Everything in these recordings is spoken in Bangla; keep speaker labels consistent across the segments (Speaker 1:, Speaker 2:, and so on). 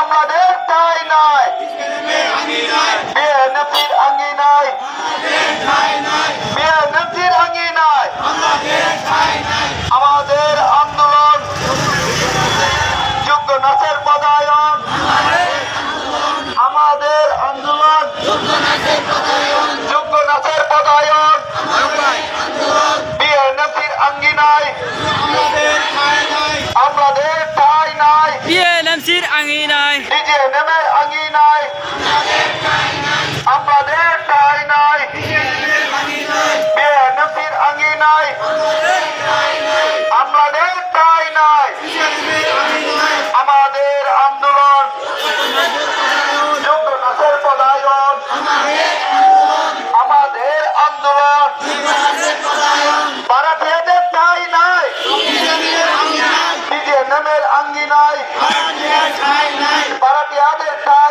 Speaker 1: আমাদের তাই নয়।
Speaker 2: আঙিনায়।
Speaker 1: নিজের নামের আঙিনায়। আমাদের ঠাই নাই। বেয়ানবীর আঙিনায়। আমাদের ঠাই নাই। আমাদের আন্দোলন। যোগনাথের পদায়ন। আমাদের আন্দোলন। পাড়াটিয়াদের ঠাই নাই। নিজের নামের আঙ্গিনায়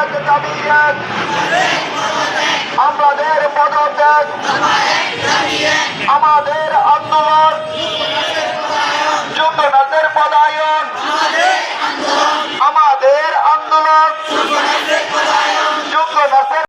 Speaker 1: এক দাবি এক আমাদের পদত্যাগ। আমাদের